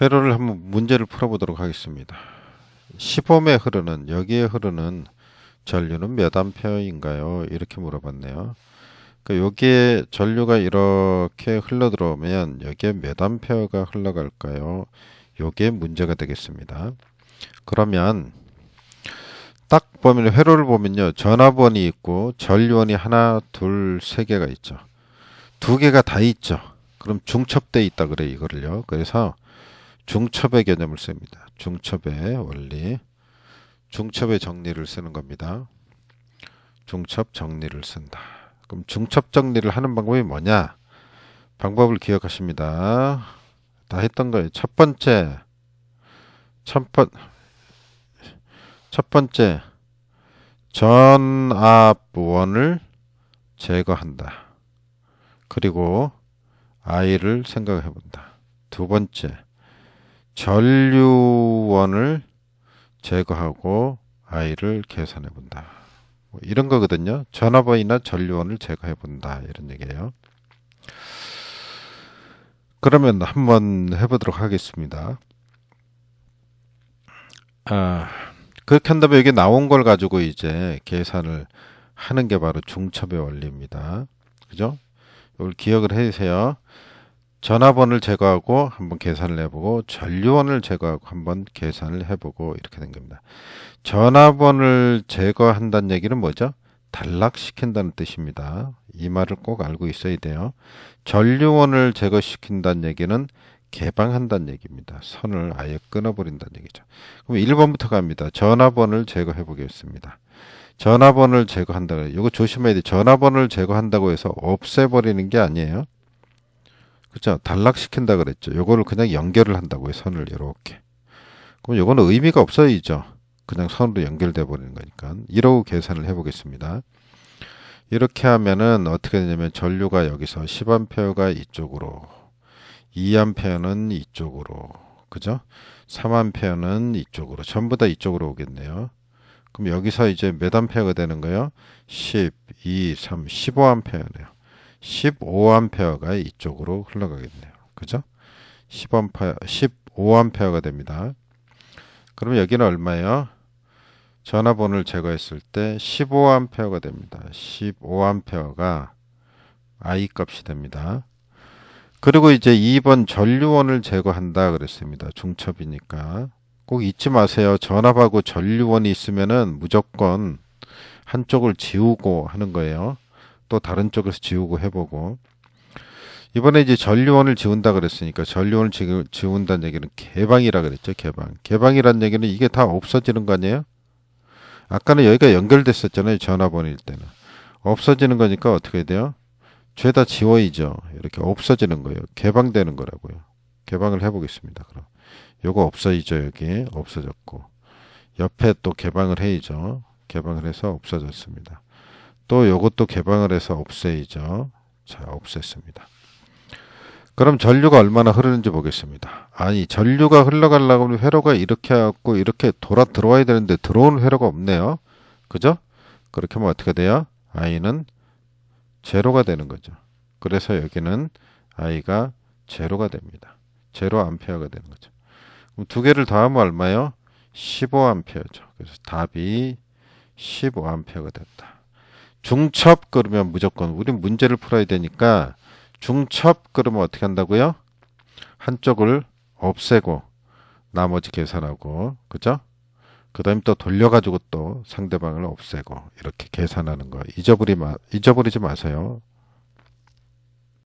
회로를 한번 문제를 풀어보도록 하겠습니다. 시범에 흐르는 여기에 흐르는 전류는 몇 암페어인가요? 이렇게 물어봤네요. 그러니까 여기에 전류가 이렇게 흘러 들어오면 여기에 몇 암페어가 흘러갈까요? 요게 문제가 되겠습니다. 그러면 딱 보면 회로를 보면요. 전압원이 있고 전류원이 하나, 둘, 세 개가 있죠. 두 개가 다 있죠. 그럼 중첩돼 있다 그래 이거를요. 그래서 중첩의 개념을 씁니다. 중첩의 원리. 중첩의 정리를 쓰는 겁니다. 중첩 정리를 쓴다. 그럼 중첩 정리를 하는 방법이 뭐냐? 방법을 기억하십니다. 다 했던 거예요. 첫 번째, 첫, 번, 첫 번째, 전압원을 제거한다. 그리고 I를 생각해 본다. 두 번째, 전류원을 제거하고 I를 계산해 본다. 뭐 이런 거거든요. 전압원이나 전류원을 제거해 본다. 이런 얘기예요. 그러면 한번 해보도록 하겠습니다. 아, 그렇게 한다면 여기 나온 걸 가지고 이제 계산을 하는 게 바로 중첩의 원리입니다. 그죠? 이걸 기억을 해주세요. 전압원을 제거하고 한번 계산을 해보고 전류원을 제거하고 한번 계산을 해보고 이렇게 된 겁니다. 전압원을 제거한다는 얘기는 뭐죠? 단락시킨다는 뜻입니다. 이 말을 꼭 알고 있어야 돼요. 전류원을 제거시킨다는 얘기는 개방한다는 얘기입니다. 선을 아예 끊어버린다는 얘기죠. 그럼 1번부터 갑니다. 전압원을 제거해 보겠습니다. 전압원을 제거한다. 이거 조심해야 돼. 전압원을 제거한다고 해서 없애버리는 게 아니에요. 그렇죠? 단락시킨다 그랬죠. 요거를 그냥 연결을 한다고요. 해 선을 이렇게. 그럼 요거는 의미가 없어야죠. 그냥 선으로 연결돼 버리는 거니까. 이러고 계산을 해 보겠습니다. 이렇게 하면은 어떻게 되냐면 전류가 여기서 10A가 이쪽으로 2A는 이쪽으로 그죠? 3A는 이쪽으로 전부 다 이쪽으로 오겠네요. 그럼 여기서 이제 몇 암페어가 되는 거예요? 10, 2, 3, 15 암페어네요. 15암페어가 이쪽으로 흘러가겠네요. 그죠? 10암페어, 15암페어가 됩니다. 그럼 여기는 얼마예요? 전압원을 제거했을 때 15암페어가 됩니다. 15암페어가 I 값이 됩니다. 그리고 이제 2번 전류원을 제거한다 그랬습니다. 중첩이니까. 꼭 잊지 마세요. 전압하고 전류원이 있으면은 무조건 한쪽을 지우고 하는 거예요. 또 다른 쪽에서 지우고 해보고. 이번에 이제 전류원을 지운다 그랬으니까 전류원을 지, 지운다는 얘기는 개방이라 그랬죠. 개방. 개방이란 얘기는 이게 다 없어지는 거 아니에요? 아까는 여기가 연결됐었잖아요. 전화번호일 때는. 없어지는 거니까 어떻게 돼요? 죄다 지워이죠. 이렇게 없어지는 거예요. 개방되는 거라고요. 개방을 해보겠습니다. 그럼 요거 없어지죠. 여기 없어졌고 옆에 또 개방을 해야죠. 개방을 해서 없어졌습니다. 또 요것도 개방을 해서 없애이죠. 자, 없앴습니다. 그럼 전류가 얼마나 흐르는지 보겠습니다. 아니, 전류가 흘러가려고 하면 회로가 이렇게 해갖고 이렇게 돌아 들어와야 되는데 들어오는 회로가 없네요. 그죠? 그렇게 하면 어떻게 돼요? I는 제로가 되는 거죠. 그래서 여기는 I가 제로가 됩니다. 제로 암페어가 되는 거죠. 그럼 두 개를 더하면 얼마요? 15 암페어죠. 그래서 답이 15 암페어가 됐다. 중첩 그러면 무조건 우린 문제를 풀어야 되니까 중첩 그러면 어떻게 한다고요? 한쪽을 없애고 나머지 계산하고 그죠? 그 다음에 또 돌려가지고 또 상대방을 없애고 이렇게 계산하는 거 잊어버리 마, 잊어버리지 마세요.